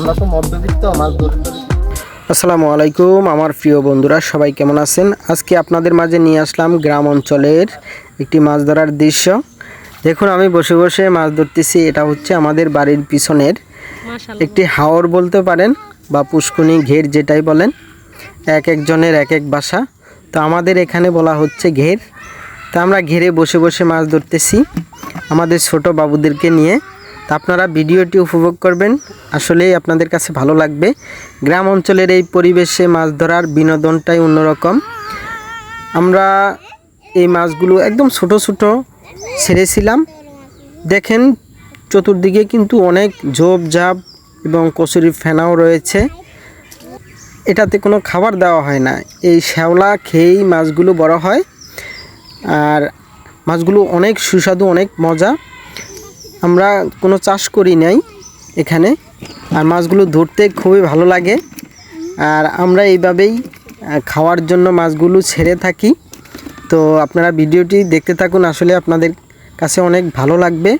আমরা তো মধ্যবিত্ত মাছ ধরতে আসসালামু আলাইকুম আমার প্রিয় বন্ধুরা সবাই কেমন আছেন? আজকে আপনাদের মাঝে নিয়ে আসলাম গ্রাম অঞ্চলের একটি মাছ ধরার দৃশ্য। দেখুন আমি বসে বসে মাছ ধরতেছি। এটা হচ্ছে আমাদের বাড়ির পিছনের একটি হাওর বলতে পারেন বা পুষ্কুনি ঘের যেটাই বলেন। এক একজনের এক এক বাসা। তো আমাদের এখানে বলা হচ্ছে ঘের। তো আমরা ঘেরে বসে বসে মাছ ধরতেছি। আমাদের ছোট বাবুদেরকে নিয়ে। তা আপনারা ভিডিওটি উপভোগ করবেন। আসলেই আপনাদের কাছে ভালো লাগবে। গ্রাম অঞ্চলের এই পরিবেশে মাছ ধরার বিনোদনটাই অন্যরকম। আমরা এই মাছগুলো একদম ছোট ছোট ছেড়েছিলাম। দেখেন, চতুর্দিকে কিন্তু অনেক ঝোপ ঝাপ এবং কচুরি ফেনাও রয়েছে। এটাতে কোনো খাবার দেওয়া হয় না। এই শ্যাওলা খেয়েই মাছগুলো বড় হয়। আর মাছগুলো অনেক সুস্বাদু, অনেক মজা। আমরা কোনো চাষ করি নাই এখানে। আর মাছগুলো ধরতে খুবই ভালো লাগে। আর আমরা এইভাবেই খাওয়ার জন্য মাছগুলো ছেড়ে থাকি। তো আপনারা ভিডিওটি দেখতে থাকুন, আসলে আপনাদের কাছে অনেক ভালো লাগবে।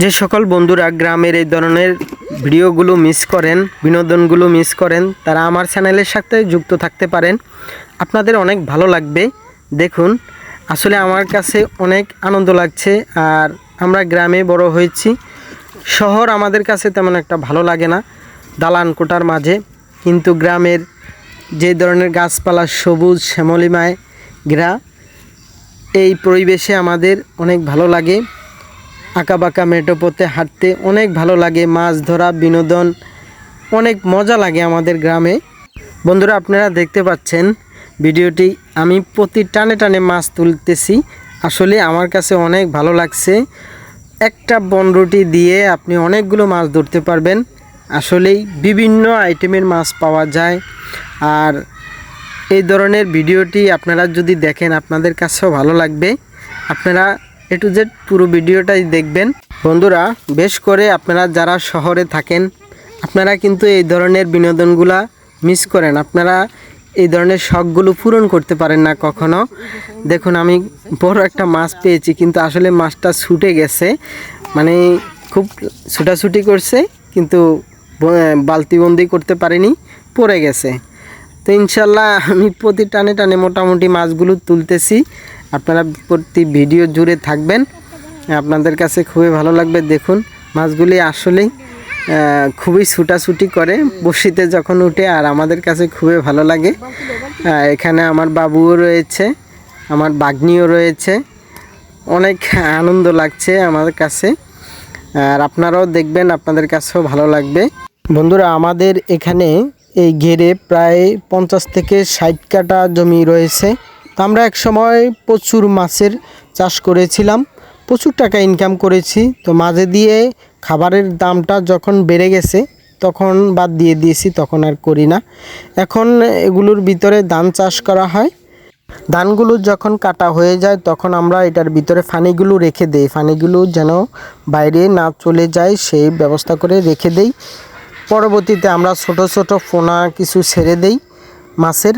যে সকল বন্ধুরা গ্রামের এই ধরনের ভিডিওগুলো মিস করেন, বিনোদনগুলো মিস করেন, তারা আমার চ্যানেলের সাথে যুক্ত থাকতে পারেন। আপনাদের অনেক ভালো লাগবে। দেখুন, আসলে আমার কাছে অনেক আনন্দ লাগছে। আর আমরা গ্রামে বড় হয়েছি। শহর আমাদের কাছে তেমন একটা ভালো লাগে না, দালান কোটার মাঝে। কিন্তু গ্রামের যে ধরনের গাছপালা, সবুজ শ্যামলিমায় ঘেরা, এই পরিবেশে আমাদের অনেক ভালো লাগে। আঁকা বাঁকা মেটো পথে হাঁটতে অনেক ভালো লাগে, মাছ ধরা, বিনোদন, অনেক মজা লাগে আমাদের গ্রামে। বন্ধুরা, আপনারা দেখতে পাচ্ছেন, ভিডিওটি আমি প্রতি টানে টানে মাছ তুলতেছি। আসলে আমার কাছে অনেক ভালো লাগছে। একটা বনরুটি দিয়ে আপনি অনেকগুলো মাছ ধরতে পারবেন। আসলেই বিভিন্ন আইটেমের মাছ পাওয়া যায়। আর এই ধরনের ভিডিওটি আপনারা যদি দেখেন, আপনাদের কাছেও ভালো লাগবে। আপনারা এ টু জেড পুরো ভিডিওটাই দেখবেন। বন্ধুরা, বেশ করে আপনারা যারা শহরে থাকেন, আপনারা কিন্তু এই ধরনের বিনোদনগুলা মিস করেন। আপনারা এই ধরনের শখগুলো পূরণ করতে পারেন না কখনো। দেখুন, আমি বড় একটা মাছ পেয়েছি, কিন্তু আসলে মাছটা ছুটে গেছে। মানে খুব ছুটাছুটি করছে, কিন্তু বালতিবন্দি করতে পারিনি, পড়ে গেছে। তো ইনশাল্লাহ আমি প্রতি টানে টানে মোটামুটি মাছগুলো তুলতেছি। আপনারা প্রতি ভিডিও জুড়ে থাকবেন। আপনাদের কাছে খুবই ভালো লাগবে। দেখুন, মাছগুলি আসলেই খুবই ছুটাছুটি করে বসিতে যখন উঠে, আর আমাদের কাছে খুবই ভালো লাগে। এখানে আমার বাবুও রয়েছে, আমার বাগ্নিও রয়েছে। অনেক আনন্দ লাগছে আমার কাছে। আর আপনারাও দেখবেন, আপনাদের কাছেও ভালো লাগবে। বন্ধুরা, আমাদের এখানে এই ঘেরে প্রায় পঞ্চাশ থেকে ষাট কাটা জমি রয়েছে। আমরা এক সময় প্রচুর মাছের চাষ করেছিলাম। প্রচুর টাকা ইনকাম করেছি। তো মাঝে দিয়ে খাবারের দামটা যখন বেড়ে গেছে, তখন বাদ দিয়ে দিয়েছি, তখন আর করি না। এখন এগুলোর ভিতরে ধান চাষ করা হয়। ধানগুলো যখন কাটা হয়ে যায়, তখন আমরা এটার ভিতরে ফানিগুলো রেখে দেই। ফানিগুলো যেন বাইরে না চলে যায়, সেই ব্যবস্থা করে রেখে দেই। পরবর্তীতে আমরা ছোট ছোট ফোনা কিছু ছেড়ে দেই মাছের।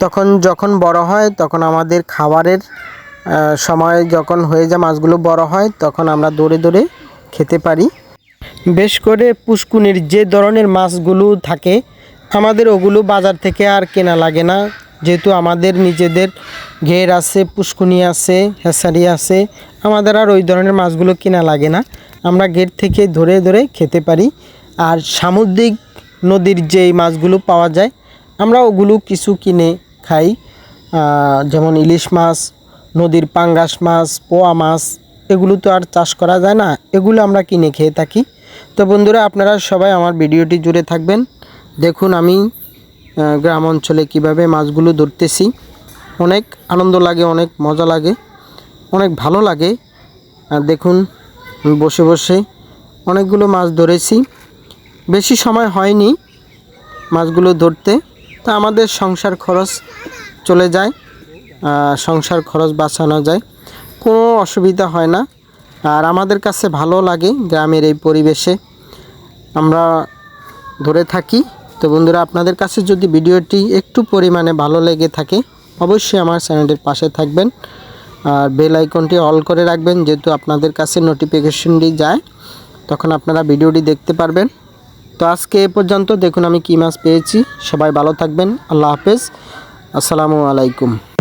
তখন যখন বড় হয়, তখন আমাদের খাবারের সময় যখন হয়ে যায় মাছগুলো বড় হয়, তখন আমরা দৌড়ে দৌড়ে খেতে পারি। বেশ করে পুষ্কুনির যে ধরনের মাছগুলো থাকে, আমাদের ওগুলো বাজার থেকে আর কেনা লাগে না। যেহেতু আমাদের নিজেদের ঘের আছে, পুষ্কুনি আছে, হেসারি আছে, আমাদের আর ওই ধরনের মাছগুলো কেনা লাগে না। আমরা গেট থেকে ধরে ধরে খেতে পারি। আর সামুদ্রিক নদীর যেই মাছগুলো পাওয়া যায়, আমরা ওগুলো কিছু কিনে খাই। যেমন ইলিশ মাছ নদীর পাঙ্গাস মাছ, পোয়া মাছ, এগুলো তো আর চাষ করা যায় না, এগুলো আমরা কিনে খেয়ে থাকি। তো বন্ধুরা, আপনারা সবাই আমার ভিডিওটি জুড়ে থাকবেন। দেখুন আমি গ্রাম অঞ্চলে কীভাবে মাছগুলো ধরতেছি। অনেক আনন্দ লাগে, অনেক মজা লাগে, অনেক ভালো লাগে। আর দেখুন বসে বসে অনেকগুলো মাছ ধরেছি। বেশি সময় হয়নি মাছগুলো ধরতে। তা আমাদের সংসার খরচ চলে যায়। সংসার খরচ বাঁচানো যায়। কোনো অসুবিধা হয় না। আর আমাদের কাছে ভালো লাগে গ্রামের এই পরিবেশে। আমরা ধরে থাকি। তো বন্ধুরা, আপনাদের কাছে যদি ভিডিওটি একটু পরিমাণে ভালো লেগে থাকে, অবশ্যই আমার চ্যানেলটির পাশে থাকবেন। আর বেল আইকনটি অল করে রাখবেন, যেহেতু আপনাদের কাছে নোটিফিকেশনটি যায়, তখন আপনারা ভিডিওটি দেখতে পারবেন। তো আজকে এ পর্যন্ত দেখুন আমি কী মাছ পেয়েছি। সবাই ভালো থাকবেন। আল্লাহ হাফেজ। আসসালামু আলাইকুম।